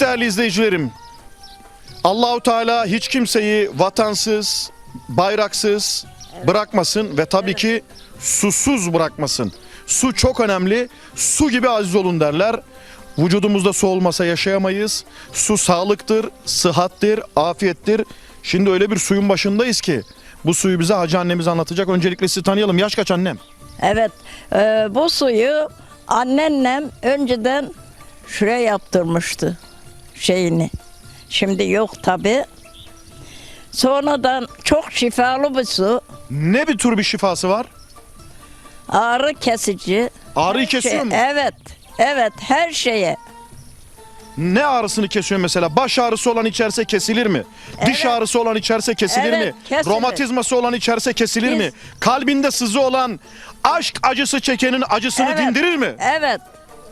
değerli izleyicilerim. Allahu Teala hiç kimseyi vatansız, bayraksız bırakmasın ve tabii ki susuz bırakmasın. Su çok önemli. Su gibi aziz olun derler. Vücudumuzda su olmasa yaşayamayız. Su sağlıktır, sıhhattir, afiyettir. Şimdi öyle bir suyun başındayız ki bu suyu bize hacı annemiz anlatacak. Öncelikle sizi tanıyalım. Yaş kaç annem? Evet, e, bu suyu anneannem önceden şuraya yaptırmıştı şeyini. Şimdi yok tabi. Sonradan çok şifalı bir su, Ne bir tür bir şifası var? ağrı kesici. Ağrıyı Şey, kesiyor mu? evet, evet her şeye. Ne ağrısını kesiyor mesela? Baş ağrısı olan içerse kesilir mi? Diş Evet. ağrısı olan içerse kesilir Evet, mi? kesilir. Romatizması olan içerse kesilir Biz- mi? Kalbinde sızı olan aşk acısı çekenin acısını Evet. dindirir mi? Evet,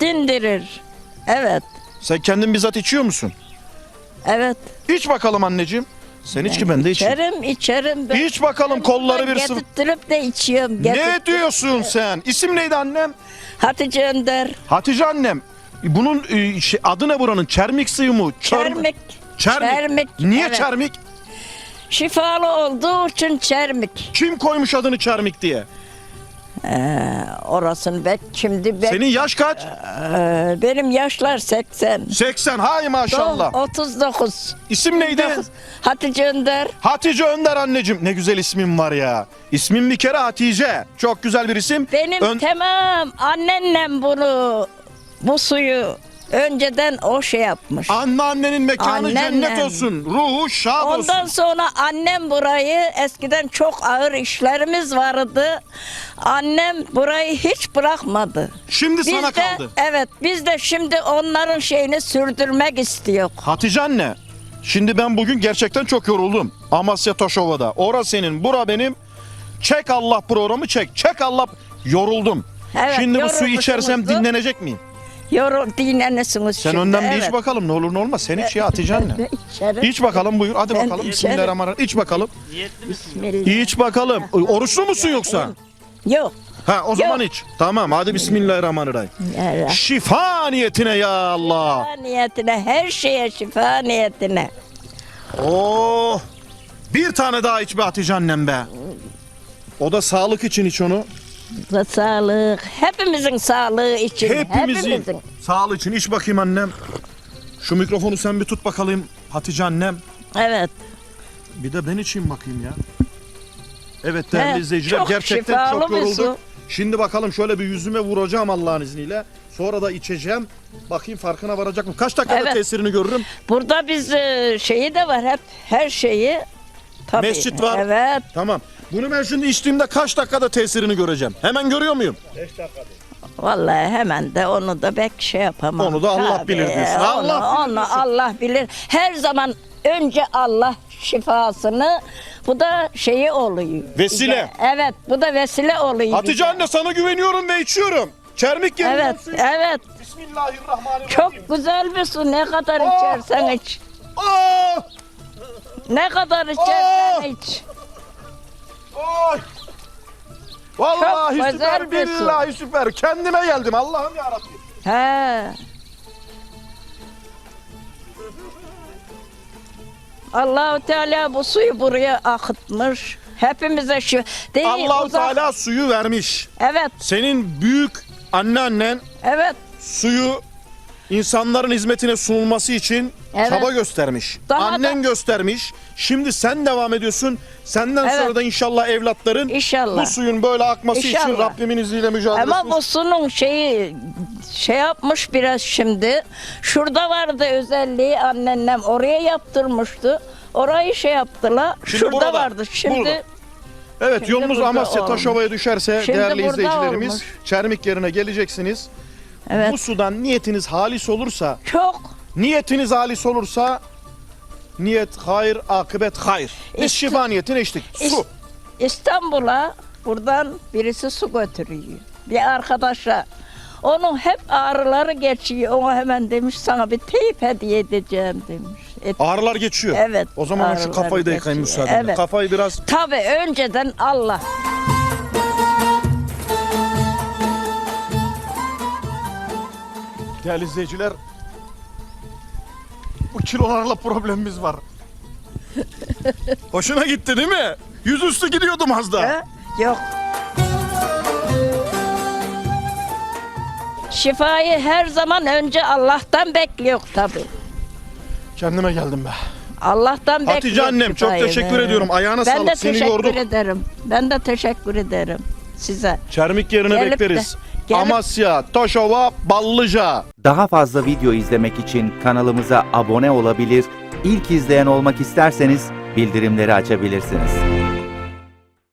dindirir. Evet, Sen kendin bizzat içiyor musun? evet. İç bakalım anneciğim. Sen iç ki ben de içeyim. İçerim, içerim. Ben, İç bakalım kolları bir sıvı. Getirttirip de içiyorum. Ne getirttirip- diyorsun sen? İsim neydi annem? Hatice Önder. Hatice annem. Bunun e, şey, adı ne buranın? Çermik suyu mu? Çör- Çermik. Çermik. Çermik, Niye evet. çermik? Şifalı olduğu için çermik. Kim koymuş adını çermik diye? Orasını bek şimdi bek. Senin yaş kaç? Ee, benim yaşlar 80. 80. Hay maşallah. Doğum 39. İsim neydi? Hatice Önder. Hatice Önder anneciğim. Ne güzel ismin var ya. İsmin bir kere Hatice. Çok güzel bir isim. Benim Ön- tamam anneannem bunu bu suyu önceden o şey yapmış. Anneannenin mekanı Anneannem. cennet olsun. Ruhu şad Ondan olsun. sonra annem burayı eskiden çok ağır işlerimiz vardı. Annem burayı hiç bırakmadı. Şimdi Biz sana de kaldı. evet biz de şimdi onların şeyini sürdürmek istiyor. Hatice anne. Şimdi ben bugün gerçekten çok yoruldum. Amasya Taşova'da. Ora senin, bura benim. Çek Allah programı çek. Çek Allah. Yoruldum. Evet, Şimdi bu suyu içersem dinlenecek miyim? Yorul dinlenesiniz Sen şimdi. önden bir iç bakalım ne olur ne olmaz. Sen iç ya Hatice anne. İçerim. İç bakalım buyur. Hadi Ben bakalım. içerim. Bismillahirrahmanirrahim. İç bakalım. Bismillah. İç bakalım. Oruçlu musun yoksa? Yok. Ha o zaman iç. Tamam hadi Bismillahirrahmanirrahim. Ya Şifa niyetine ya Allah. Şifa niyetine, her şeye şifa niyetine. Oh. Bir tane daha iç be Hatice annem be. O da sağlık için iç onu. Ve sağlık, hepimizin sağlığı için. Hepimizin hepimizin. sağlığı için iç bakayım annem. Şu mikrofonu sen bir tut bakalım Hatice annem. Evet. Bir de ben içeyim bakayım ya. Evet değerli He, izleyiciler çok gerçekten çok yorulduk. su. Şimdi bakalım şöyle bir yüzüme vuracağım Allah'ın izniyle. Sonra da içeceğim. Bakayım farkına varacak mı? Kaç dakikada Evet. tesirini görürüm? Burada biz e, şeyi de var hep, her şeyi. Tabii. Mescit var. Evet. Tamam. Bunu ben şimdi içtiğimde kaç dakikada tesirini göreceğim? Hemen görüyor muyum? Vallahi hemen de onu da pek şey yapamam. Onu da Allah bilir diyorsun. Onu, Allah bilir onu diyorsun. Allah bilir. Her zaman önce Allah şifasını bu da şeyi oluyor. Vesile. Evet bu da vesile oluyor. Hatice bize. anne sana güveniyorum ve içiyorum. Çermik yerinden Evet, suyu. evet. Bismillahirrahmanirrahim. Çok güzel bir su. Ne kadar Oh, içersen oh. iç. Aa! Ne kadar içersen Oh. iç. Oy! Vallahi Çok süper, bir su. billahi süper. Kendime geldim Allah'ım yarabbim. He. Allahu Teala bu suyu buraya akıtmış. Hepimize şu değil Allahu uzak- Teala suyu vermiş. Evet, Senin büyük anneannen evet. suyu insanların hizmetine sunulması için Evet. çaba göstermiş. Daha Annen göstermiş. Şimdi sen devam ediyorsun. Senden Evet. sonra da inşallah evlatların İnşallah. bu suyun böyle akması için İnşallah. Rabbimin izniyle mücadele Ama bu sunun şeyi şey yapmış biraz şimdi. Şurada vardı özelliği anneannem oraya yaptırmıştı. Orayı şey yaptılar. Şimdi Şurada burada, vardı. Şimdi burada. Evet Şimdi yolunuz burada Amasya olmuş. Taşova'ya düşerse Şimdi değerli burada izleyicilerimiz olmuş. Çermik yerine geleceksiniz. Evet. Bu sudan niyetiniz halis olursa, Çok niyetiniz halis olursa niyet hayır, akıbet hayır. Biz İst- şifa niyetine içtik. Su. İstanbul'a buradan birisi su götürüyor. Bir arkadaşa. Onun hep ağrıları geçiyor. Ona hemen demiş sana bir teyip hediye edeceğim demiş. Et- Ağrılar geçiyor. Evet, O zaman şu ağrılar kafayı da geçiyor. müsaadenle. Evet. Kafayı biraz Tabii önceden Allah. Değerli izleyiciler Bu kilolarla problemimiz var. Hoşuna gitti değil mi? Yüzüstü gidiyordum az da. Yok. Şifayı her zaman önce Allah'tan bekliyor tabii. Kendime geldim be. Allah'tan Hatice bekliyor annem, çok şifayı. teşekkür ediyorum. Ayağına ben sağlık, de seni teşekkür yorduk. ederim. Ben de teşekkür ederim size. Çermik yerine Gelip de- bekleriz. Gelip- Amasya, Taşova, Ballıca. Daha fazla video izlemek için kanalımıza abone olabilir, ilk izleyen olmak isterseniz bildirimleri açabilirsiniz.